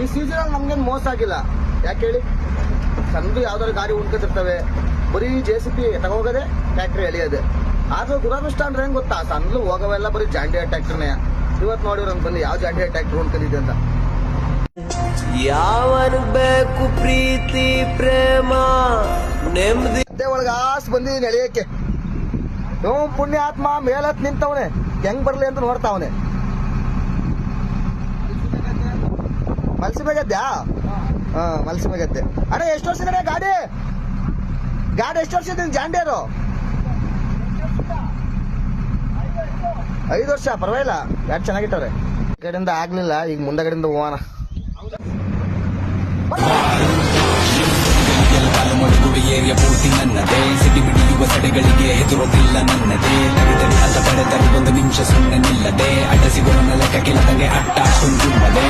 ಈ ಸೀಸನ್ ನಮ್ಗೇನು ಮೋಸ ಆಗಿಲ್ಲ. ಯಾಕೆ ಹೇಳಿ? ಸಂದು ಯಾವ್ದಾದ್ರು ಗಾಡಿ ಉಂಟಿರ್ತವೆ ಬರೀ ಜೆ ಸಿ ಪಿ ತಗೋಗದೆ ಟ್ಯಾಕ್ಟ್ರಿ ಎಳಿಯೋದೆ ಆದ್ರೂ ದುರಾದೃಷ್ಟ ಅಂದ್ರೆ ಹೆಂಗ್ ಗೊತ್ತಾ? ಸಂದ್ಲು ಹೋಗವೆಲ್ಲ ಬರೀ ಜಾಂಡಿಯ ಟ್ಯಾಕ್ಟ್ರಿನೇ ಇವತ್ತು ನೋಡಿರೋ ಬಂದು ಯಾವ ಜಾಂಡಿಯ ಟ್ಯಾಕ್ಟ್ರಿ ಉಳ್ಕೊಂಡಿದೆ ಅಂತ. ಯಾವ ಬೇಕು ಪ್ರೀತಿ ಪ್ರೇಮ ನೆಮ್ಮದಿ. ಒಳಗ ಆಸ್ ಬಂದಿದ್ದೀನಿ ನಡೆಯಕ್ಕೆ ಓಂ ಪುಣ್ಯಾತ್ಮ ಮೇಲತ್ ನಿಂತವನೆ. ಹೆಂಗ್ ಬರ್ಲಿ ಅಂತ ನೋಡ್ತಾವನೆ ಮಲ್ಸಿಮೆ ಗದ್ದೆ ಹಾ ಮಲ್ಸಿಮೆ ಗದ್ದೆ ಅಣ್ಣ ಎಷ್ಟು ವರ್ಷದ ಗಾಡಿ? ಗಾಡಿ ಎಷ್ಟು ವರ್ಷದ ಜಾಂಡಿಯರು? ಐದು ವರ್ಷ ಪರವಾಗಿಲ್ಲ. ಗಾಡಿ ಚೆನ್ನಾಗಿಟ್ಟವ್ರೆ. ಈ ಕಡೆಯಿಂದ ಆಗ್ಲಿಲ್ಲ ಈಗ ಮುಂದಗಡೆಯಿಂದ ಹೋಗೋಣ. ಏರಿಯ ಪೂರ್ತಿ ನನ್ನದೇ ಸಿಟಿ ಬಿಡಿಯುವ ಸಡೆಗಳಿಗೆ ಹೆದರೋದಿಲ್ಲ ನನ್ನದೇ ತಡೆದರೆ ಅಲ್ಲ ಪಡೆದರೆ ಒಂದು ನಿಮಿಷ ಸುಮ್ಮನೆ ನಿಲ್ಲದೆ ಅಡ್ಡ ಸಿಗೋಣ ಲೆಕ್ಕ ಕೆಳದಂಗೆ ಅಟ್ಟ ತುಂಬಿದೆ